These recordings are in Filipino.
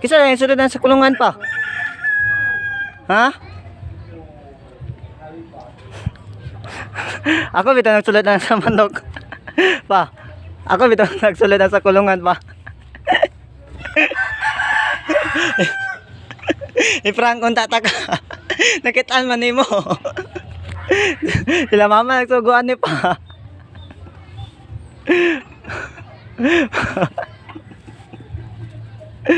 Kisa lang yung sunod na sa kulungan pa. Ha? Ako bitaw nagsulat na sa manok. pa. Ako bitaw nagsulat na sa kulungan pa. I-prank kung tataka. Nakitaan man mo. Sila mama nagsuguan ni pa. Ma!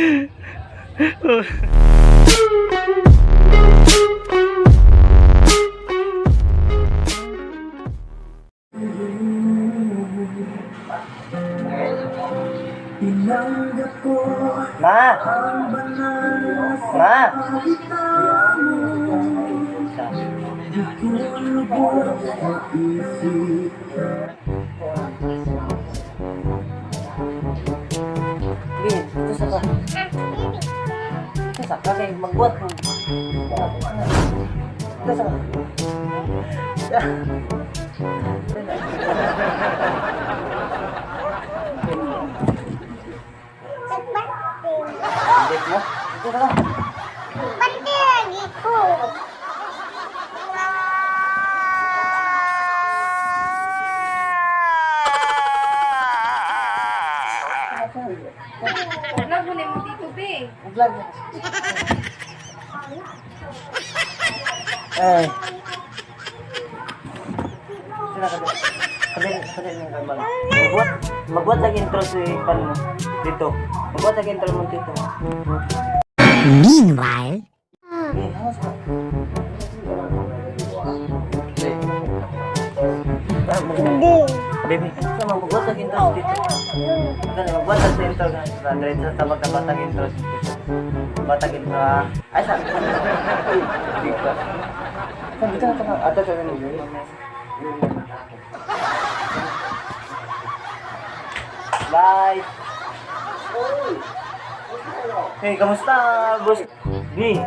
Ma! Bin, Ito sa ka kay magbuhat mo. Mo? Ito sa ka. Vlog mo mo dito, be. Vlog na. Kambal. Magbuhat, magbuhat lagi intro si pan mo. Dito. Magbuhat lagi intro mo dito. Meanwhile, Eh. Hindi. Baby, sama magbuhat lagi intro dito. Magbuhat lagi intro na. Diretso sa magkabatag intro. Batag intro. ah. Ay, sa. Dito. Sa dito na ka. Ato sa mo. Bye. Hey, kamusta, boss? B.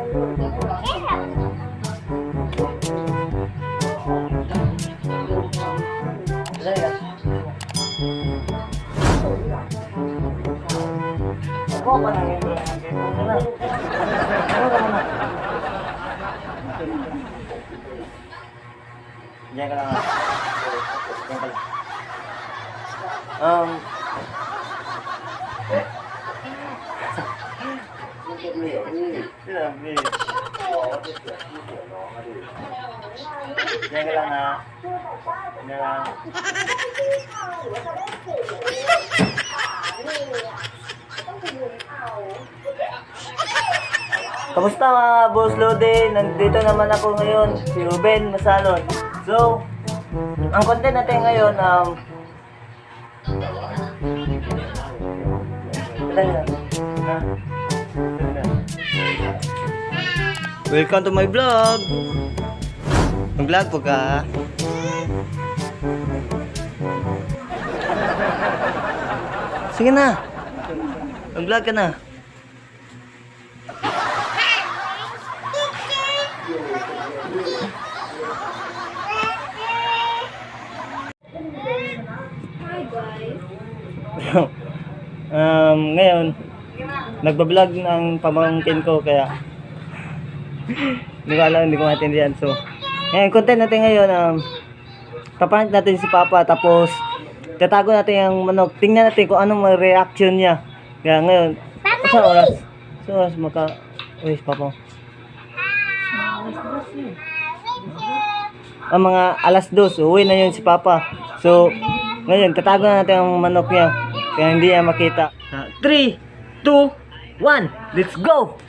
Ako pa nang intro ng game mo na. Ano ka muna? Diyan ka lang. Diyan ka lang. Um, Grabe. Diyan ka lang ha. Diyan lang. Kamusta mga boss Lode? Nandito naman ako ngayon, si Ruben Masalon. So, ang content natin ngayon, um. Welcome to my vlog. Mag-vlog po ka. Sige na. Mag-vlog ka na. Um, ngayon, nagbablog ng pamangkin ko kaya hindi ko alam, hindi ko maintindihan. So, ngayon, content natin ngayon, um, paprank natin si Papa tapos tatago natin yung manok. Tingnan natin kung anong reaction niya. Kaya ngayon, sa oras? Sa oras maka... Uy, Papa. Ang mga alas dos, uwi na yun si Papa. So, ngayon, tatago na natin ang manok niya. Kaya hindi niya makita. 3, 2, 1, let's go!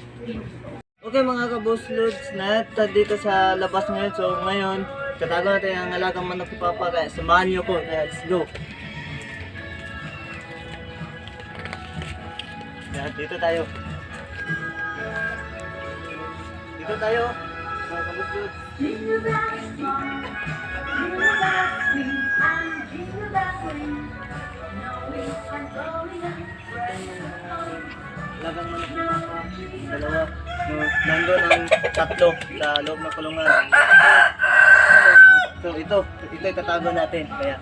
Okay mga kabos loads, na dito sa labas ngayon. So ngayon, tatago natin ang alagang manok ni Papa. Kaya samahan niyo ko. Kaya let's go! Kaya dito tayo. Dito tayo. Mga kabos loads. Lagang manok ng mga dalawa. No, nandun ang tatlo sa loob ng kulungan. So ito, ito itatago natin. Kaya,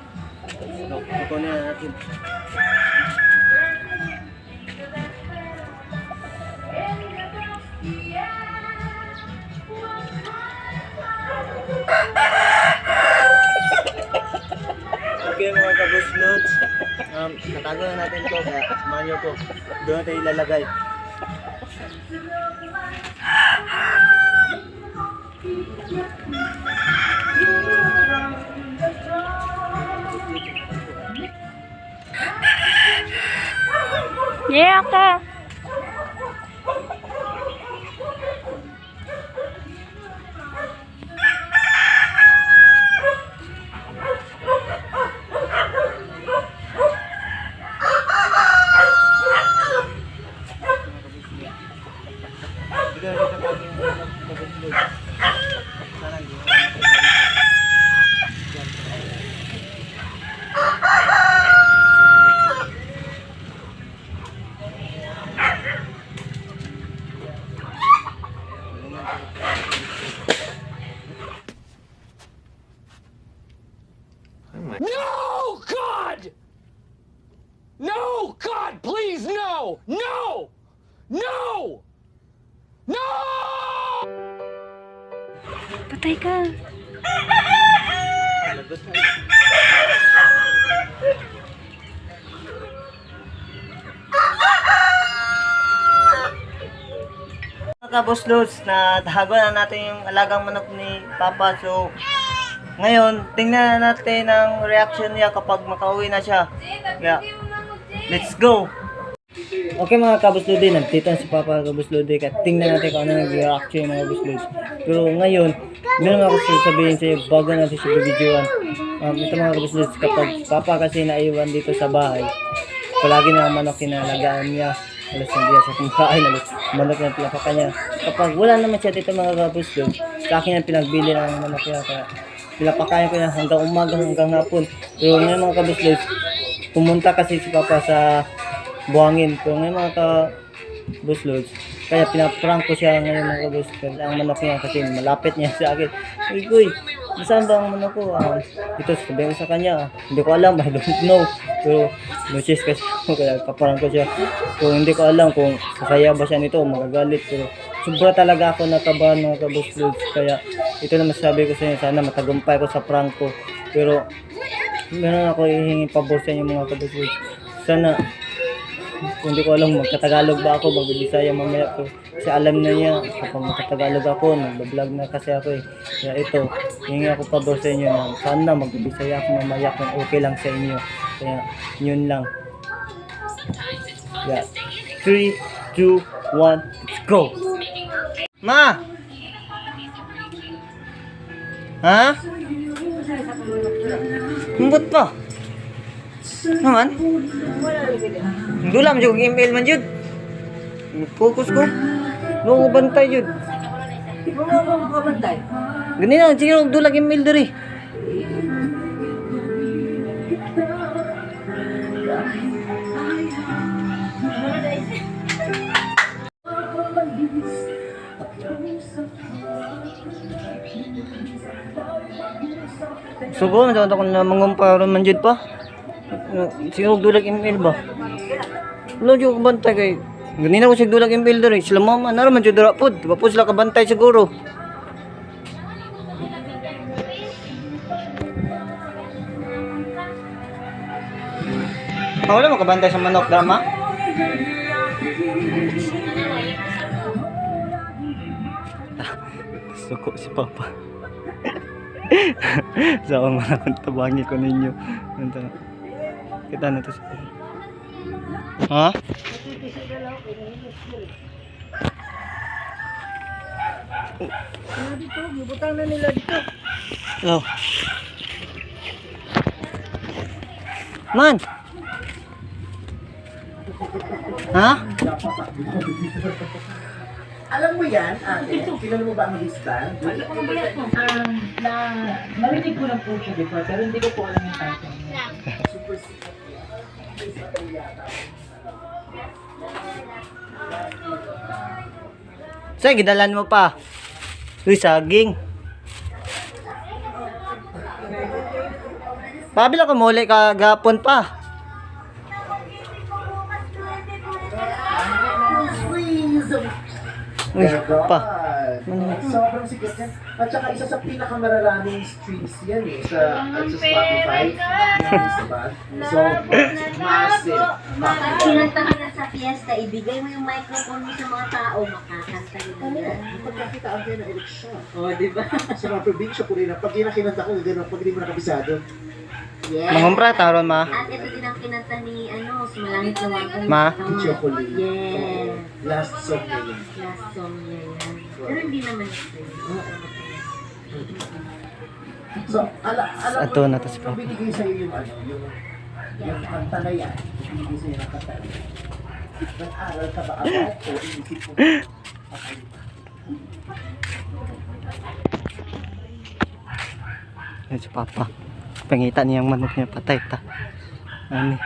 so, kukunin na natin. Okay mga kabus notes. Natago na natin to samahan niyo ko. Doon natin ilalagay. Yeah, ka. No, God! No, God, please, no! No! No! No! Patay ka. Mga kabos loads, na tago na natin yung alagang manok ni Papa. So, ngayon, tingnan na natin ang reaction niya kapag makauwi na siya. Kaya, let's go! Okay mga kabos lodi, nagtito na si Papa kabos lodi. Kaya tingnan natin kung ano nag-reaction yung mga kabos lods. Pero ngayon, meron ako sasabihin sa iyo bago natin siya bibidyoan. Um, ito mga kabos lods, kapag Papa kasi naiwan dito sa bahay, palagi na manok kinalagaan niya. Alas hindi siya kumakain, alas manok na pinapakan niya. Kapag wala naman siya dito mga kabos lods, sa akin ang pinagbili ng manok niya. Kaya pinapakain ko niya hanggang umaga, hanggang hapon. Pero ngayon mga kabos lods, pumunta kasi si Papa sa buhangin ko. Ngayon mga ka busloads kaya pinaprank ko siya ngayon mga kabusloads ang manok niya kasi malapit niya sa akin. Uy uy saan ba ang manok ko? Ah, ito sabihin ko sa kanya. Hindi ko alam I don't know. Pero chase kasi ako kaya kaprank ko siya. So hindi ko alam kung sasaya ba siya nito magagalit. Pero sobra talaga ako nakabahan mga kabusloads kaya ito na masasabi ko sa inyo. Sana matagumpay ko sa prank ko. Pero meron ako ihingi pabor sa inyo mga kabusloads sana hindi ko alam magkatagalog ba ako, magbibisaya mamaya ko. Kasi alam na niya, kapag magkatagalog ako, nagbablog na kasi ako eh. Kaya ito, hingi ako pabor sa inyo na sana magbibisaya ako mamaya kung okay lang sa inyo. Kaya yun lang. Yeah. 3, 2, 1, let's go! Ma! Ha? Umbot pa. Naman? Dulam jud email man jud. Focus ko. No bantay jud. Gani na sige og dulag email diri. Sugo na ko na mangumpara man jud pa. Siguro dulag email ba? Wala jud ko bantay kay Ganina ko sig dulag email diri. Sila mama na man jud dira pod. Di pa po sila kabantay siguro. Ah, wala mo kabantay sa manok drama? Suko si Papa. sa akong mga tabangi ko ninyo. Ito. Kita na to sa Ha? Dito, gibutang na nila dito. Hello. Man! Ha? Alam mo yan, ate? Pinalo mo ba ang lista? Um, na narinig ko na po siya before, pero hindi ko po alam yung title niya. Sige, gidalan mo pa. Uy, saging. Pabila ka muli kagapon pa. Uy, pa. Sobrang sikat yan. At saka isa sa pinakamararaming streams yan eh, sa, at sa Spotify. Isa So, massive. Kinantahan na sa fiesta, ibigay mo yung microphone mo sa mga tao, makakanta nila. Pagkakitaan kayo ng eleksyon. Oh, di ba? Sa mga probinsya po rin, pag yun ang kinanta ko, gano'n, pag hindi mo nakabisado. Yes. Mangumpra, taron ma. At ito din ang kinanta ni, ano, si Malangit Luwagan. Ma? Chocolate. Yes. Last song na yun. Last song niya yan. Pero hindi naman ito. So, ala, alam Ito na to si Papa. binigay sa'yo yung ano, yung, yung kanta na yan, binigay sa'yo ng kanta na yan. Nag-aral ka ba about o inisip mo? Okay. Yan si Papa. Pangita niyang manok niya patay ta. Ano?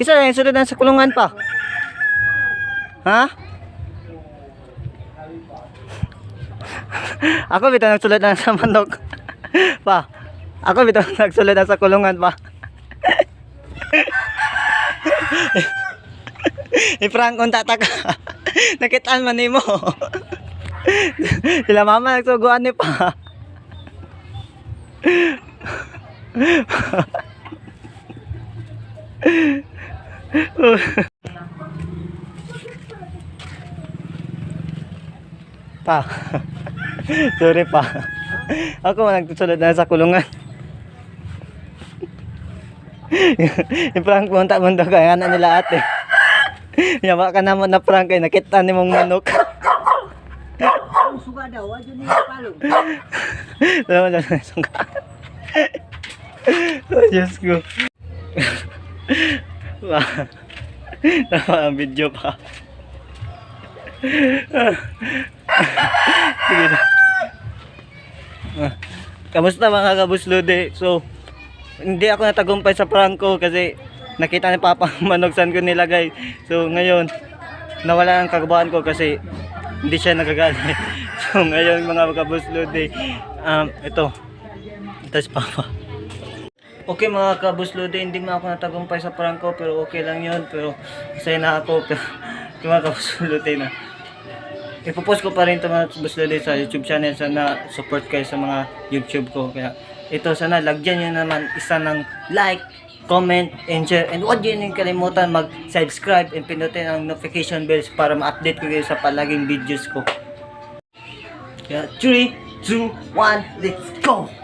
Kisa yung sunod na sa kulungan pa? Ha? Ako bitaw nagsulod na sa manok. pa. Ako bitaw nagsulod na sa kulungan pa. I-prank kong tataka. Nakitaan man nimo. Sila mama nagsuguan ni pa. Pa. Sorry pa. Ako man nagsusunod na sa kulungan. yung prank mo ta mundo kaya na nila ate. Yawa ka naman na prank kay nakita ni mong manok. Suga daw, adyo niya palong. Alam mo na sungka. Oh, Diyos ko. Tama ang video pa. Sige na. Kamusta mga kabuslode? So, hindi ako natagumpay sa prank ko kasi nakita ni Papa saan ko nilagay. So, ngayon, nawala ang kagabahan ko kasi hindi siya nagagalit. So, ngayon mga kabuslode, um, ito. Ito si Papa. Okay mga kabuslode, hindi mo ako natagumpay sa prank ko pero okay lang yun. Pero masaya na ako. Pero mga kabuslode na. Ipopost ko pa rin ito mga kabuslode sa YouTube channel. Sana support kayo sa mga YouTube ko. Kaya ito sana lagyan nyo naman isa ng like, comment, and share. And huwag nyo kalimutan mag-subscribe and pinutin ang notification bells para ma-update ko kayo sa palaging videos ko. Kaya 3, 2, 1, let's go!